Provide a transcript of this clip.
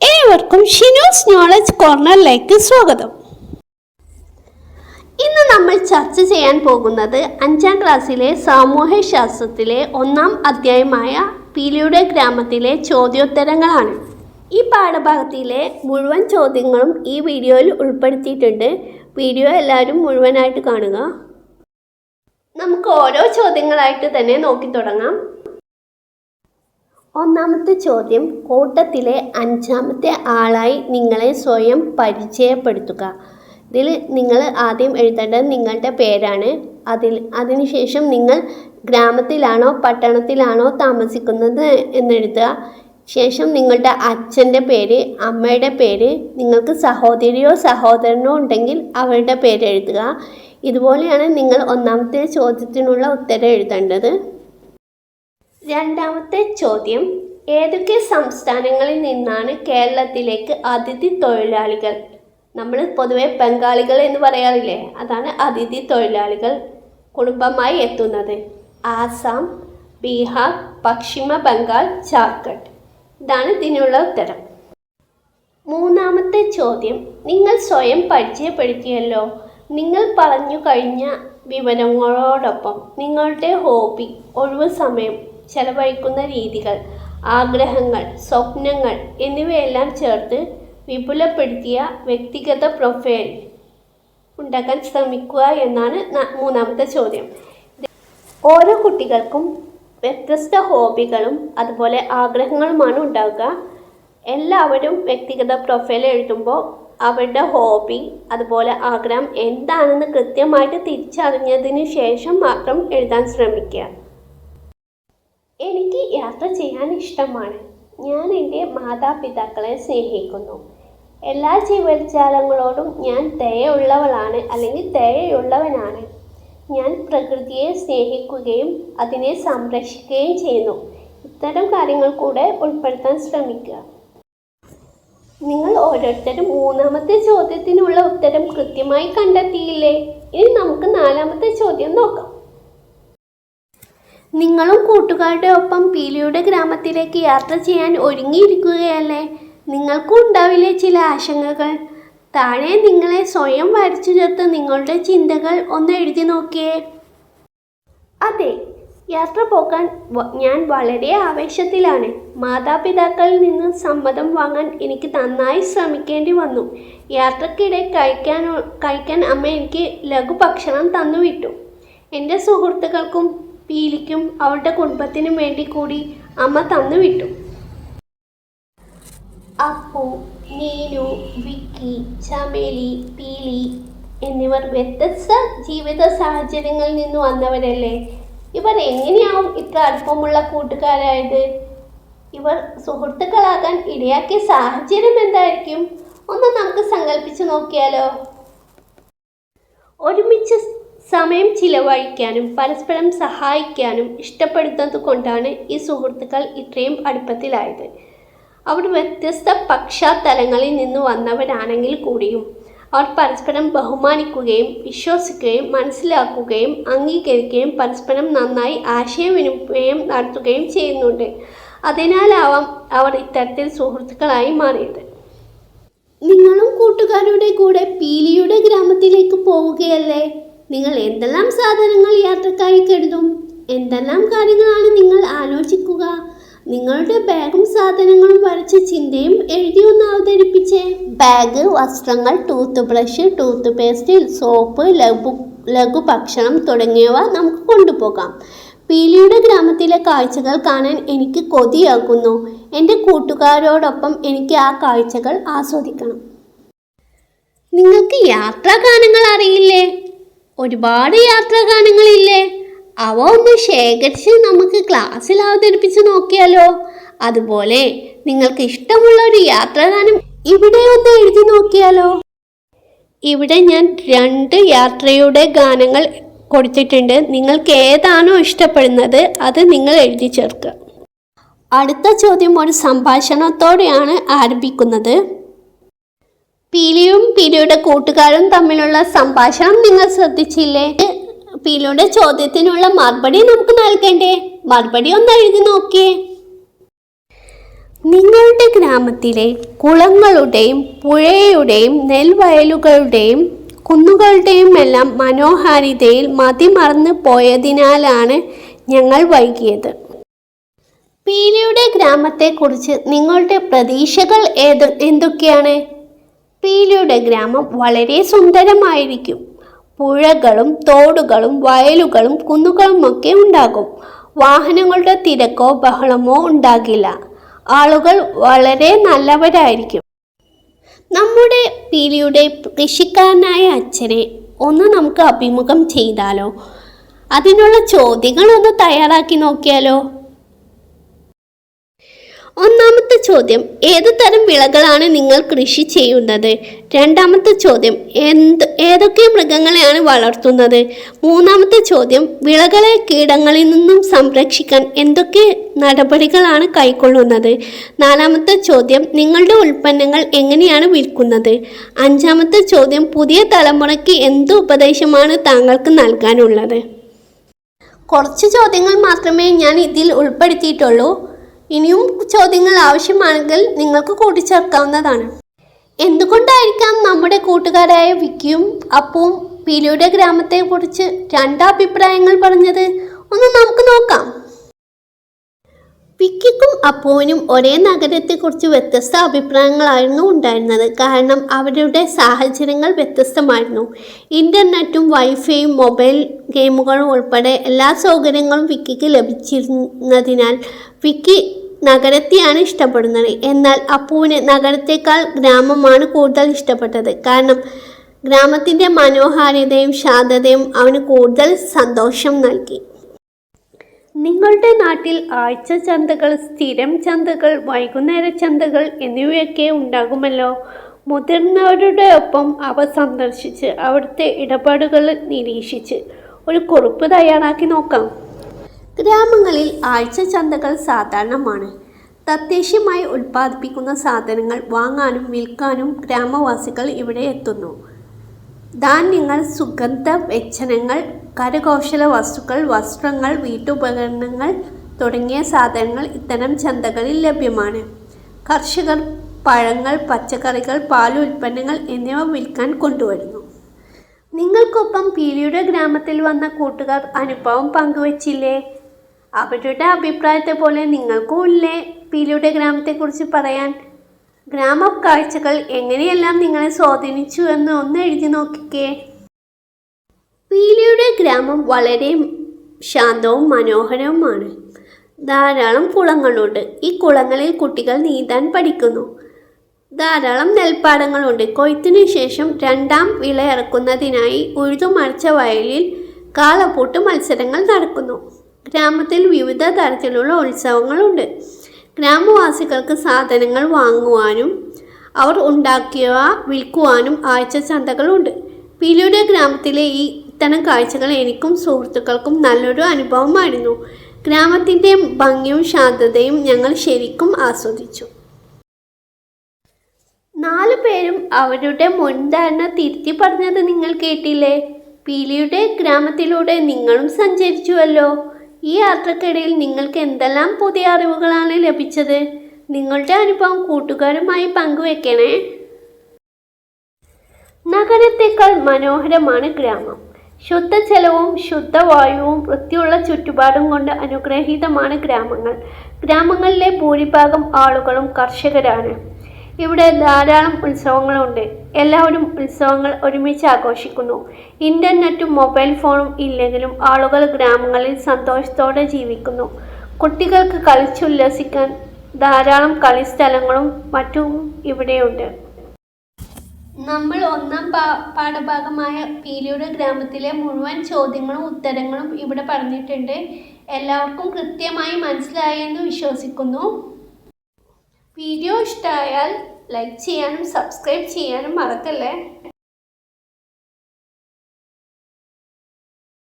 ഏവർക്കും ഷിനോസ് നോളജ് കോർണറിലേക്ക് സ്വാഗതം. ഇന്ന് നമ്മൾ ചർച്ച ചെയ്യാൻ പോകുന്നത് അഞ്ചാം ക്ലാസ്സിലെ സാമൂഹ്യ ശാസ്ത്രത്തിലെ ഒന്നാം അധ്യായമായ പീലിയുടെ ഗ്രാമത്തിലെ ചോദ്യോത്തരങ്ങളാണ്. ഈ പാഠഭാഗത്തിലെ മുഴുവൻ ചോദ്യങ്ങളും ഈ വീഡിയോയിൽ ഉൾപ്പെടുത്തിയിട്ടുണ്ട്. വീഡിയോ എല്ലാവരും മുഴുവനായിട്ട് കാണുക. നമുക്ക് ഓരോ ചോദ്യങ്ങളായിട്ട് തന്നെ നോക്കി തുടങ്ങാം. ഒന്നാമത്തെ ചോദ്യം കൂട്ടത്തിലെ അഞ്ചാമത്തെ ആളായി നിങ്ങളെ സ്വയം പരിചയപ്പെടുത്തുക. ഇതിൽ നിങ്ങൾ ആദ്യം എഴുതേണ്ടത് നിങ്ങളുടെ പേരാണ്. അതിൽ അതിനുശേഷം നിങ്ങൾ ഗ്രാമത്തിലാണോ പട്ടണത്തിലാണോ താമസിക്കുന്നത് എന്നെഴുതുക ശേഷം നിങ്ങളുടെ അച്ഛന്റെ പേര് അമ്മയുടെ പേര് നിങ്ങൾക്ക് സഹോദരിയോ സഹോദരനോ ഉണ്ടെങ്കിൽ അവരുടെ പേര് എഴുതുക. ഇതുപോലെയാണ് നിങ്ങൾ ഒന്നാമത്തെ ചോദ്യത്തിനുള്ള ഉത്തരം എഴുതേണ്ടത്. രണ്ടാമത്തെ ചോദ്യം ഏതൊക്കെ സംസ്ഥാനങ്ങളിൽ നിന്നാണ് കേരളത്തിലേക്ക് അതിഥി തൊഴിലാളികൾ? നമ്മൾ പൊതുവെ ബംഗാളികൾ എന്ന് പറയാറില്ലേ? അതാണ് അതിഥി തൊഴിലാളികൾ കുടുംബമായി എത്തുന്നത്. ആസാം ബീഹാർ പശ്ചിമ ബംഗാൾ ജാർഖണ്ഡ്. ഇതാണ് ഇതിനുള്ള ഉത്തരം. മൂന്നാമത്തെ ചോദ്യം നിങ്ങൾ സ്വയം പരിചയപ്പെടുത്തിയല്ലോ. നിങ്ങൾ പറഞ്ഞു കഴിഞ്ഞ വിവരങ്ങളോടൊപ്പം നിങ്ങളുടെ ഹോബി ഒഴിവ് സമയം ചെലവഴിക്കുന്ന രീതികൾ ആഗ്രഹങ്ങൾ സ്വപ്നങ്ങൾ എന്നിവയെല്ലാം ചേർത്ത് വിപുലപ്പെടുത്തിയ വ്യക്തിഗത പ്രൊഫൈൽ ഉണ്ടാക്കാൻ ശ്രമിക്കുക എന്നാണ് മൂന്നാമത്തെ ചോദ്യം. ഓരോ കുട്ടികൾക്കും വ്യത്യസ്ത ഹോബികളും അതുപോലെ ആഗ്രഹങ്ങളുമാണ് ഉണ്ടാവുക. എല്ലാവരും വ്യക്തിഗത പ്രൊഫൈൽ എഴുതുമ്പോൾ അവരുടെ ഹോബി അതുപോലെ ആഗ്രഹം എന്താണെന്ന് കൃത്യമായിട്ട് തിരിച്ചറിഞ്ഞതിന് ശേഷം മാത്രം എഴുതാൻ ശ്രമിക്കുക. എനിക്ക് യാത്ര ചെയ്യാൻ ഇഷ്ടമാണ്. ഞാൻ എന്റെ മാതാപിതാക്കളെ സ്നേഹിക്കുന്നു. എല്ലാ ജീവജാലങ്ങളോടും ഞാൻ ദയുള്ളവളാണ് അല്ലെങ്കിൽ ദയുള്ളവനാണ് ഞാൻ പ്രകൃതിയെ സ്നേഹിക്കുകയും അതിനെ സംരക്ഷിക്കുകയും ചെയ്യുന്നു. ഇത്തരം കാര്യങ്ങൾ കൂടെ ഉൾപ്പെടുത്താൻ ശ്രമിക്കുക. നിങ്ങൾ ഓരോരുത്തരും മൂന്നാമത്തെ ചോദ്യത്തിനുള്ള ഉത്തരം കൃത്യമായി കണ്ടെത്തിയില്ലേ? ഇനി നമുക്ക് നാലാമത്തെ ചോദ്യം നോക്കാം. നിങ്ങളും കൂട്ടുകാരുടെ ഒപ്പം പീലിയുടെ ഗ്രാമത്തിലേക്ക് യാത്ര ചെയ്യാൻ ഒരുങ്ങിയിരിക്കുകയല്ലേ? നിങ്ങൾക്കും ഉണ്ടാവില്ലേ ചില ആശങ്കകൾ. താഴെ നിങ്ങളെ സ്വയം വരച്ചു ചേർത്ത് നിങ്ങളുടെ ചിന്തകൾ ഒന്ന് എഴുതി നോക്കിയേ. അതെ യാത്ര പോകാൻ ഞാൻ വളരെ ആവേശത്തിലാണ്. മാതാപിതാക്കളിൽ നിന്ന് സമ്മതം വാങ്ങാൻ എനിക്ക് നന്നായി ശ്രമിക്കേണ്ടി വന്നു. യാത്രക്കിടെ കഴിക്കാൻ കഴിക്കാൻ അമ്മ എനിക്ക് ലഘുഭക്ഷണം തന്നുവിട്ടു എന്റെ സുഹൃത്തുക്കൾക്കും പീലിക്കും അവളുടെ കുടുംബത്തിനും വേണ്ടി കൂടി അമ്മ തന്നു വിട്ടു. അപ്പു നീനു വിക്കി ചമേലി പീലി എന്നിവർ വ്യത്യസ്ത ജീവിത സാഹചര്യങ്ങളിൽ നിന്ന് വന്നവരല്ലേ? ഇവർ എങ്ങനെയാവും ഇത്ര അടുപ്പമുള്ള കൂട്ടുകാരായത്? ഇവർ സുഹൃത്തുക്കളാകാൻ ഇടയാക്കിയ സാഹചര്യം എന്തായിരിക്കും? ഒന്ന് നമുക്ക് സങ്കല്പിച്ച് നോക്കിയാലോ? ഒരുമിച്ച് സമയം ചിലവഴിക്കാനും പരസ്പരം സഹായിക്കാനും ഇഷ്ടപ്പെടുന്നത് കൊണ്ടാണ് ഈ സുഹൃത്തുക്കൾ ഇത്രയും അടുപ്പത്തിലായത്. അവർ വ്യത്യസ്ത പക്ഷാതലങ്ങളിൽ നിന്ന് വന്നവരാണെങ്കിൽ കൂടിയും അവർ പരസ്പരം ബഹുമാനിക്കുകയും വിശ്വസിക്കുകയും മനസ്സിലാക്കുകയും അംഗീകരിക്കുകയും പരസ്പരം നന്നായി ആശയവിനിമയം നടത്തുകയും ചെയ്യുന്നുണ്ട്. അതിനാലാവാം അവർ ഇത്തരത്തിൽ സുഹൃത്തുക്കളായി മാറിയത്. നിങ്ങളും കൂട്ടുകാരുടെ കൂടെ പീലിയുടെ ഗ്രാമത്തിലേക്ക് പോവുകയല്ലേ? നിങ്ങൾ എന്തെല്ലാം സാധനങ്ങൾ യാത്രക്കായി കരുതും? എന്തെല്ലാം കാര്യങ്ങളാണ് നിങ്ങൾ ആലോചിക്കുക? നിങ്ങളുടെ ബാഗും സാധനങ്ങളും വരച്ച ചിന്തയും എഴുതി ഒന്ന് അവതരിപ്പിച്ചേ. ബാഗ് വസ്ത്രങ്ങൾ toothbrush toothpaste soap ലഘു ലഘു ഭക്ഷണം തുടങ്ങിയവ നമുക്ക് കൊണ്ടുപോകാം. പീലിയുടെ ഗ്രാമത്തിലെ കാഴ്ചകൾ കാണാൻ എനിക്ക് കൊതിയാകുന്നു. എന്റെ കൂട്ടുകാരോടൊപ്പം എനിക്ക് ആ കാഴ്ചകൾ ആസ്വദിക്കണം. നിങ്ങൾക്ക് യാത്രാഗാനങ്ങൾ അറിയില്ലേ? ഒരുപാട് യാത്രാഗാനങ്ങളില്ലേ? അവ ഒന്ന് ശേഖരിച്ച് നമുക്ക് ക്ലാസ്സിൽ അവതരിപ്പിച്ച് നോക്കിയാലോ? അതുപോലെ നിങ്ങൾക്ക് ഇഷ്ടമുള്ള ഒരു യാത്രാഗാനം ഇവിടെ ഒന്ന് എഴുതി നോക്കിയാലോ? ഇവിടെ ഞാൻ രണ്ട് യാത്രയുടെ ഗാനങ്ങൾ കൊടുത്തിട്ടുണ്ട്. നിങ്ങൾക്ക് ഏതാണോ ഇഷ്ടപ്പെടുന്നത് അത് നിങ്ങൾ എഴുതി ചേർക്കുക. അടുത്ത ചോദ്യം ഒരു സംഭാഷണത്തോടെയാണ് ആരംഭിക്കുന്നത്. പീലിയും പീലിയുടെ കൂട്ടുകാരും തമ്മിലുള്ള സംഭാഷണം നിങ്ങൾ ശ്രദ്ധിച്ചില്ലേ? പീലിയുടെ ചോദ്യത്തിനുള്ള മറുപടി നമുക്ക് നൽകണ്ടേ? മറുപടി ഒന്ന് എഴുതി നോക്കിയേ. നിങ്ങളുടെ ഗ്രാമത്തിലെ കുളങ്ങളുടെയും പുഴയുടെയും നെൽവയലുകളുടെയും കുന്നുകളുടെയും എല്ലാം മനോഹാരിതയിൽ മതിമറന്നു പോയതിനാലാണ് ഞങ്ങൾ വൈകിയത്. പീലിയുടെ ഗ്രാമത്തെക്കുറിച്ച് നിങ്ങളുടെ പ്രതീക്ഷകൾ ഏത്? എന്തൊക്കെയാണ്? പീലിയുടെ ഗ്രാമം വളരെ സുന്ദരമായിരിക്കും. പുഴകളും തോടുകളും വയലുകളും കുന്നുകളുമൊക്കെ ഉണ്ടാകും. വാഹനങ്ങളുടെ തിരക്കോ ബഹളമോ ഉണ്ടാകില്ല. ആളുകൾ വളരെ നല്ലവരായിരിക്കും. നമ്മുടെ പീലിയുടെ കൃഷിക്കാരനായ അച്ഛനെ ഒന്ന് നമുക്ക് അഭിമുഖം ചെയ്താലോ? അതിനുള്ള ചോദ്യങ്ങളൊന്ന് തയ്യാറാക്കി നോക്കിയാലോ? ഒന്നാമത്തെ ചോദ്യം ഏത് തരം വിളകളാണ് നിങ്ങൾ കൃഷി ചെയ്യുന്നത്? രണ്ടാമത്തെ ചോദ്യം എന്ത് ഏതൊക്കെ മൃഗങ്ങളെയാണ് വളർത്തുന്നത്? മൂന്നാമത്തെ ചോദ്യം വിളകളെ കീടങ്ങളിൽ നിന്നും സംരക്ഷിക്കാൻ എന്തൊക്കെ നടപടികളാണ് കൈക്കൊള്ളുന്നത്? നാലാമത്തെ ചോദ്യം നിങ്ങളുടെ ഉൽപ്പന്നങ്ങൾ എങ്ങനെയാണ് വിൽക്കുന്നത്? അഞ്ചാമത്തെ ചോദ്യം പുതിയ തലമുറയ്ക്ക് എന്ത് ഉപദേശമാണ് താങ്കൾക്ക് നൽകാനുള്ളത്? കുറച്ച് ചോദ്യങ്ങൾ മാത്രമേ ഞാൻ ഇതിൽ ഉൾപ്പെടുത്തിയിട്ടുള്ളൂ. ഇനിയും ചോദ്യങ്ങൾ ആവശ്യമാണെങ്കിൽ നിങ്ങൾക്ക് കൂട്ടിച്ചേർക്കാവുന്നതാണ്. എന്തുകൊണ്ടായിരിക്കാം നമ്മുടെ കൂട്ടുകാരായ വിക്കിയും അപ്പവും പീലിയുടെ ഗ്രാമത്തെക്കുറിച്ച് രണ്ടഭിപ്രായങ്ങൾ പറഞ്ഞത്? ഒന്ന് നമുക്ക് നോക്കാം. വിക്കിക്കും അപ്പുവിനും ഒരേ നഗരത്തെക്കുറിച്ച് വ്യത്യസ്ത അഭിപ്രായങ്ങളായിരുന്നു ഉണ്ടായിരുന്നത്. കാരണം അവരുടെ സാഹചര്യങ്ങൾ വ്യത്യസ്തമായിരുന്നു. ഇന്റർനെറ്റും വൈഫൈയും മൊബൈൽ ഗെയിമുകളും ഉൾപ്പെടെ എല്ലാ സൗകര്യങ്ങളും വിക്കിക്ക് ലഭിച്ചിരുന്നതിനാൽ വിക്കി നഗരത്തെയാണ് ഇഷ്ടപ്പെടുന്നത്. എന്നാൽ അപ്പുവിന് നഗരത്തെക്കാൾ ഗ്രാമമാണ് കൂടുതൽ ഇഷ്ടപ്പെട്ടത്. കാരണം ഗ്രാമത്തിന്റെ മനോഹാരിതയും ശാന്തതയും അവന് കൂടുതൽ സന്തോഷം നൽകി. നിങ്ങളുടെ നാട്ടിൽ ആഴ്ച ചന്തകൾ സ്ഥിരം ചന്തകൾ വൈകുന്നേര ചന്തകൾ എന്നിവയൊക്കെ ഉണ്ടാകുമല്ലോ. മുതിർന്നവരുടെ ഒപ്പം അവ സന്ദർശിച്ച് അവിടുത്തെ ഇടപാടുകൾ നിരീക്ഷിച്ച് ഒരു കുറിപ്പ് തയ്യാറാക്കി നോക്കാം. ഗ്രാമങ്ങളിൽ ആഴ്ച ചന്തകൾ സാധാരണമാണ്. തദ്ദേശീയമായി ഉൽപ്പാദിപ്പിക്കുന്ന സാധനങ്ങൾ വാങ്ങാനും വിൽക്കാനും ഗ്രാമവാസികൾ ഇവിടെ എത്തുന്നു. ധാന്യങ്ങൾ സുഗന്ധ വ്യഞ്ജനങ്ങൾ കരകൗശല വസ്തുക്കൾ വസ്ത്രങ്ങൾ വീട്ടുപകരണങ്ങൾ തുടങ്ങിയ സാധനങ്ങൾ ഇത്തരം ചന്തകളിൽ ലഭ്യമാണ്. കർഷകർ പഴങ്ങൾ പച്ചക്കറികൾ പാൽ ഉൽപ്പന്നങ്ങൾ എന്നിവ വിൽക്കാൻ കൊണ്ടുവരുന്നു. നിങ്ങൾക്കൊപ്പം പീലിയുടെ ഗ്രാമത്തിൽ വന്ന കൂട്ടുകാർ അനുഭവം പങ്കുവച്ചില്ലേ? അവരുടെ അഭിപ്രായത്തെ പോലെ നിങ്ങൾക്കും ഇല്ലേ? പീലിയുടെ ഗ്രാമത്തെക്കുറിച്ച് പറയാൻ. ഗ്രാമ കാഴ്ചകൾ എങ്ങനെയെല്ലാം നിങ്ങളെ സ്വാധീനിച്ചു എന്ന് ഒന്ന് എഴുതി നോക്കിക്കേ. പീലിയുടെ ഗ്രാമം വളരെ ശാന്തവും മനോഹരവുമാണ്. ധാരാളം കുളങ്ങളുണ്ട്. ഈ കുളങ്ങളിൽ കുട്ടികൾ നീന്താൻ പഠിക്കുന്നു. ധാരാളം നെൽപ്പാടങ്ങളുണ്ട്. കൊയ്ത്തിനു ശേഷം രണ്ടാം വിള ഇറക്കുന്നതിനായി ഉഴുതുമറിച്ച വയലിൽ കാളപ്പൂട്ട് മത്സരങ്ങൾ നടക്കുന്നു. ഗ്രാമത്തിൽ വിവിധ തരത്തിലുള്ള ഉത്സവങ്ങളുണ്ട്. ഗ്രാമവാസികൾക്ക് സാധനങ്ങൾ വാങ്ങുവാനും അവർ ഉണ്ടാക്കിയവ വിൽക്കുവാനും ആഴ്ച ചന്തകളുണ്ട്. പീലിയുടെ ഗ്രാമത്തിലെ ഈ ഇത്തരം കാഴ്ചകൾ എനിക്കും സുഹൃത്തുക്കൾക്കും നല്ലൊരു അനുഭവമായിരുന്നു. ഗ്രാമത്തിന്റെ ഭംഗിയും ശാന്തതയും ഞങ്ങൾ ശരിക്കും ആസ്വദിച്ചു. നാലു പേരും അവരുടെ മുൻധാരണ തിരുത്തി പറഞ്ഞത് നിങ്ങൾ കേട്ടില്ലേ? പീലിയുടെ ഗ്രാമത്തിലൂടെ നിങ്ങളും സഞ്ചരിച്ചുവല്ലോ. ഈ യാത്രക്കിടയിൽ നിങ്ങൾക്ക് എന്തെല്ലാം പുതിയ അറിവുകളാണ് ലഭിച്ചത്? നിങ്ങളുടെ അനുഭവം കൂട്ടുകാരുമായി പങ്കുവെക്കണേ. നഗരത്തേക്കാൾ മനോഹരമാണ് ഗ്രാമം. ശുദ്ധജലവും ശുദ്ധവായുവും വൃത്തിയുള്ള ചുറ്റുപാടും കൊണ്ട് അനുഗ്രഹീതമാണ് ഗ്രാമങ്ങൾ. ഗ്രാമങ്ങളിലെ ഭൂരിഭാഗം ആളുകളും കർഷകരാണ്. ഇവിടെ ധാരാളം ഉത്സവങ്ങളുണ്ട്. എല്ലാവരും ഉത്സവങ്ങൾ ഒരുമിച്ച് ആഘോഷിക്കുന്നു. ഇന്റർനെറ്റും മൊബൈൽ ഫോണും ഇല്ലെങ്കിലും ആളുകൾ ഗ്രാമങ്ങളിൽ സന്തോഷത്തോടെ ജീവിക്കുന്നു. കുട്ടികൾക്ക് കളിച്ചുല്ലസിക്കാൻ ധാരാളം കളിസ്ഥലങ്ങളും മറ്റും ഇവിടെയുണ്ട്. നമ്മൾ ഒന്നാം പാഠഭാഗമായ പീലിയുടെ ഗ്രാമത്തിലെ മുഴുവൻ ചോദ്യങ്ങളും ഉത്തരങ്ങളും ഇവിടെ പറഞ്ഞിട്ടുണ്ട്. എല്ലാവർക്കും കൃത്യമായി മനസ്സിലായി എന്ന് വിശ്വസിക്കുന്നു. വീഡിയോ ഇഷ്ടമായാൽ ലൈക്ക് ചെയ്യാനും സബ്സ്ക്രൈബ് ചെയ്യാനും മറക്കല്ലേ?